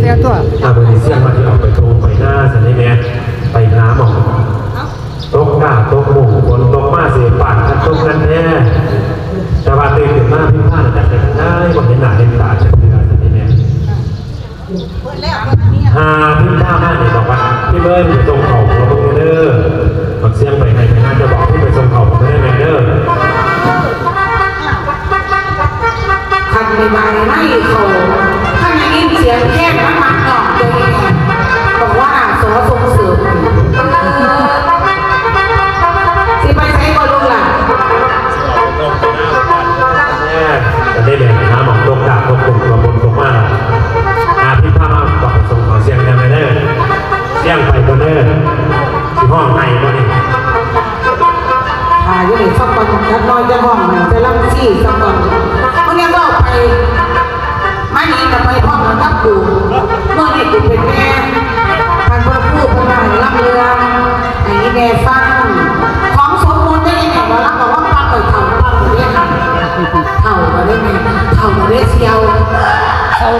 เสียตัวทำเนเสียมาที่ออกไปโทรไปหน้าสันนี่แม่ไปน้ำออกตกหน้าตกหมู่คนตกมาเสียปากกันตกกันแน่แต่ว่าตื่นขึ้นมาพิพาทแต่แต่ได้บอกเห็นหน้าเห็นตาจะเพื่อสันนี่แม่ฮ่าพี่ข้ามาเนี่ยบอกว่าพี่เบิ้ลอยู่ตรงเขาของตรงนี้เด้อมันเสียงไปไหนน่าจะบอกพี่ไปตรงเขาของได้นี้เด้อคันไปไม่เขา 给你讲 chuyền.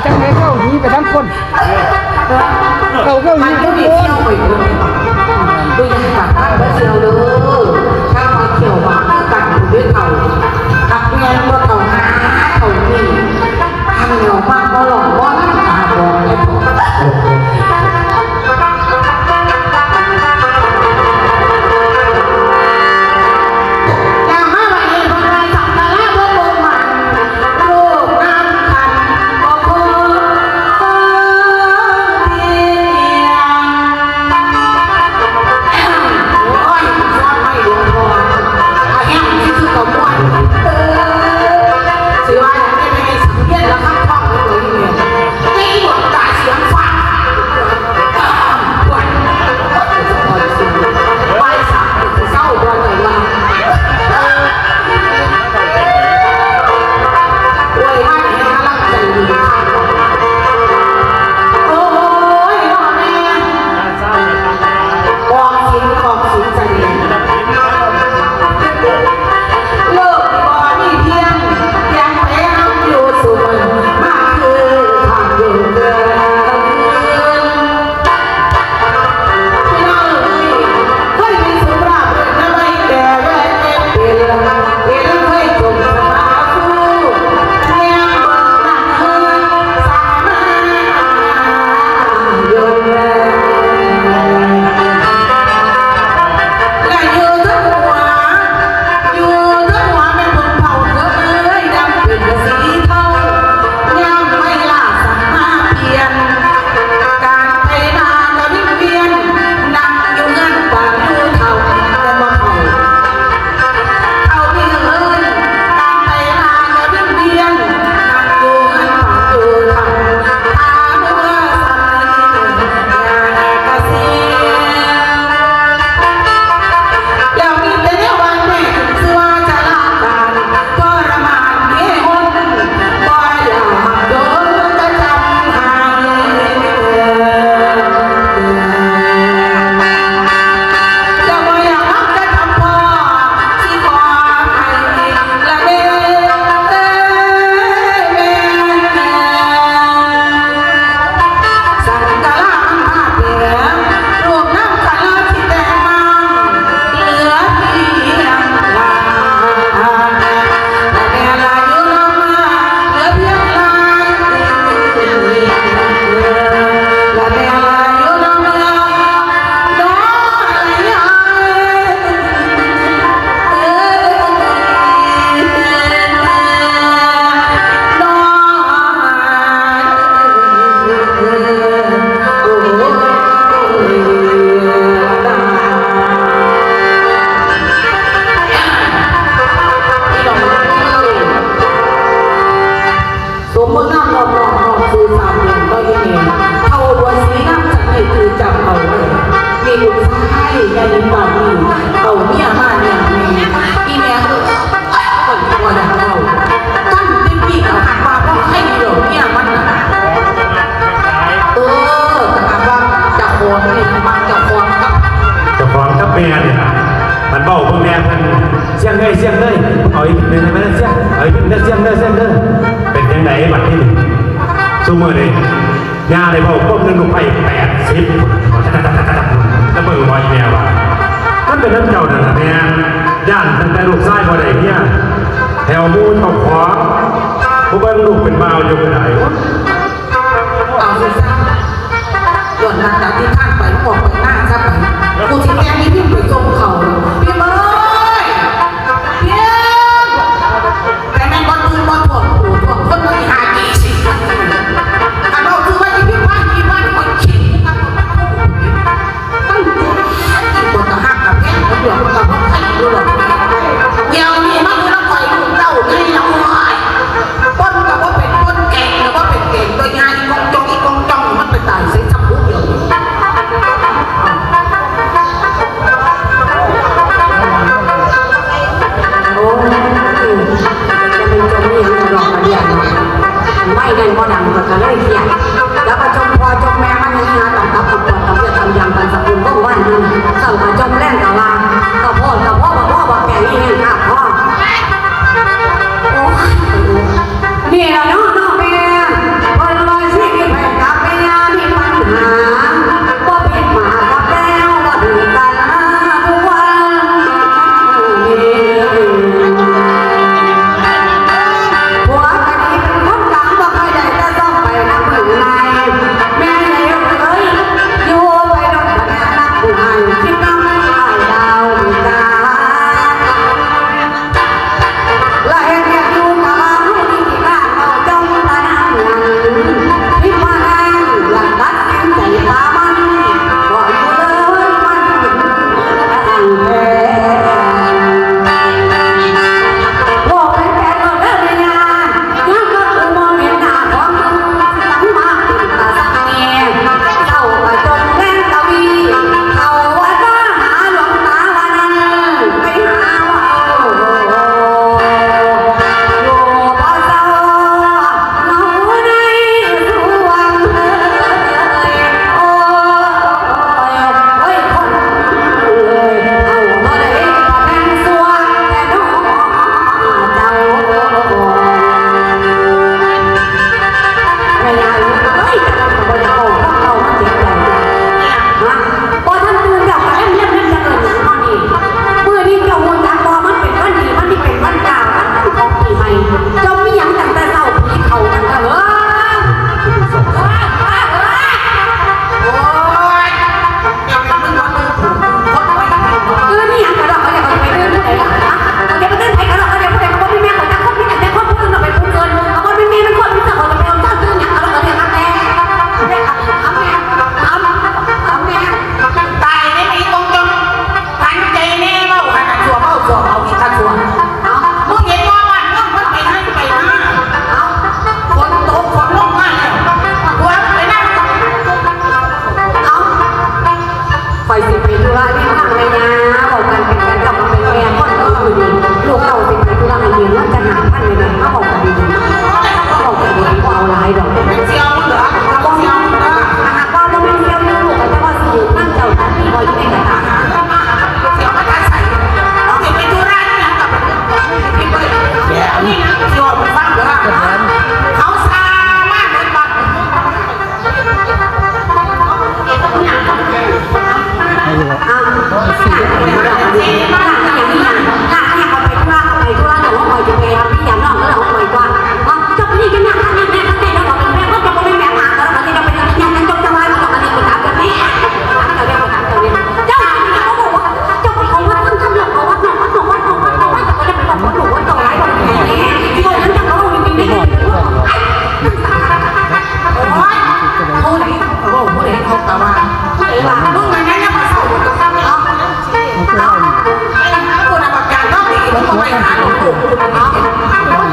จังเลเข้าหนีไปทั้งคนเข้าเข้าหนีทั้งคน ดูยังปาตั้งไว้เชียวเลย เบาเพิ่งแม่พันเสียงเลยเสียงเลยเอาอีกหนึ่งไหมเสียงเอาอีกหนึ่งเสียงเลยเสียงเลยเป็นยังไงบัดที่หนึ่งสู้มือเลยยาเลยเบาพวกนึงลงไปแปดสิบแล้วเบิ่งรอยแมวอะมันเป็นน้ำเก่านั่นแหละแม่ย่านตั้งแต่ลูกไส้พอไหนเนี่ยแถวมูเจ้าขวาผู้บ้าลูกเป็นบ่าอยู่กรนไดวะ กันไล่เสียแล้วก็จงพอจงแม่มันมีงานต่างกับกับกับจะทำอย่างกันสักคนก็ว่านั่นเศร้ากับจงแรงกับว่าก็พ่อกับพ่อกับพ่อกับแก่นี่ครับ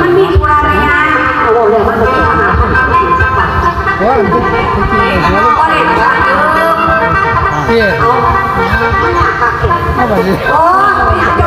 มันมีตัวอะไรนะโอ้โหเลยมันเป็นตันะว่ามันเป็นตัวอะไรก็เลยเออเนี่ยเอาไปดิโอ้ย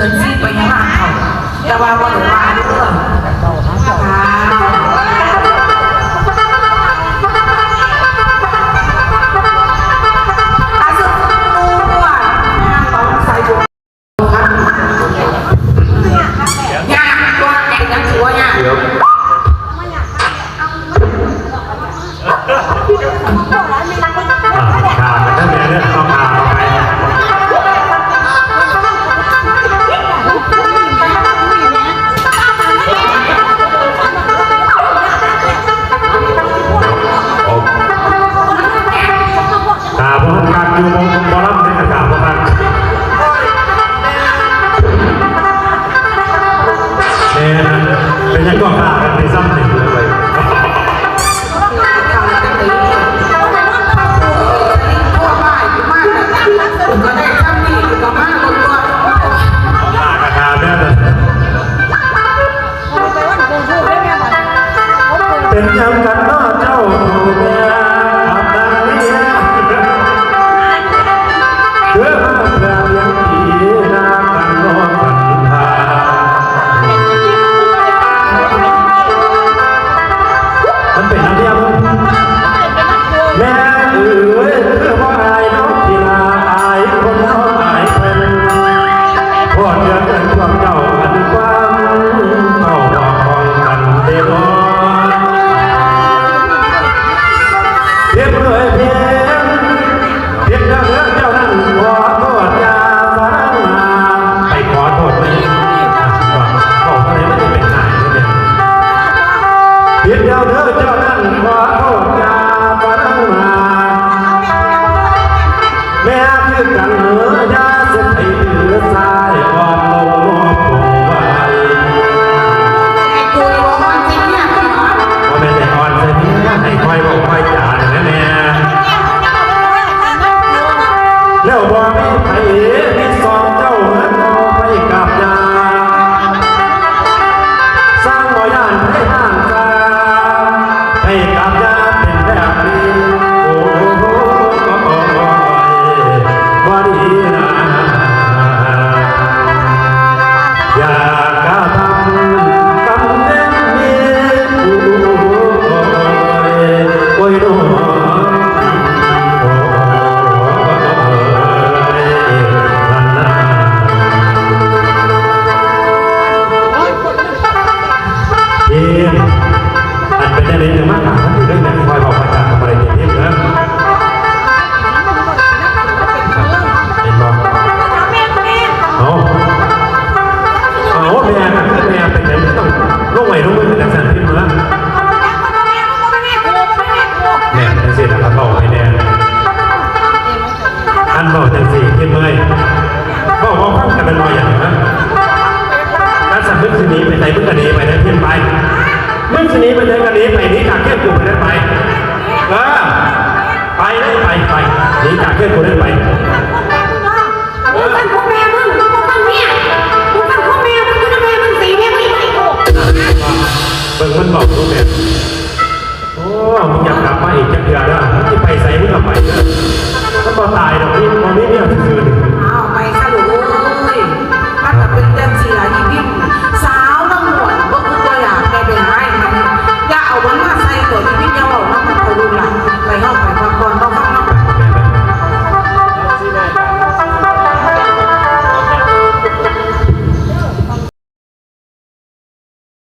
เดินซีไปยังหน้าเขาแต่ว่าว่าเดี๋ยวว่าเด้อ Tuyệt.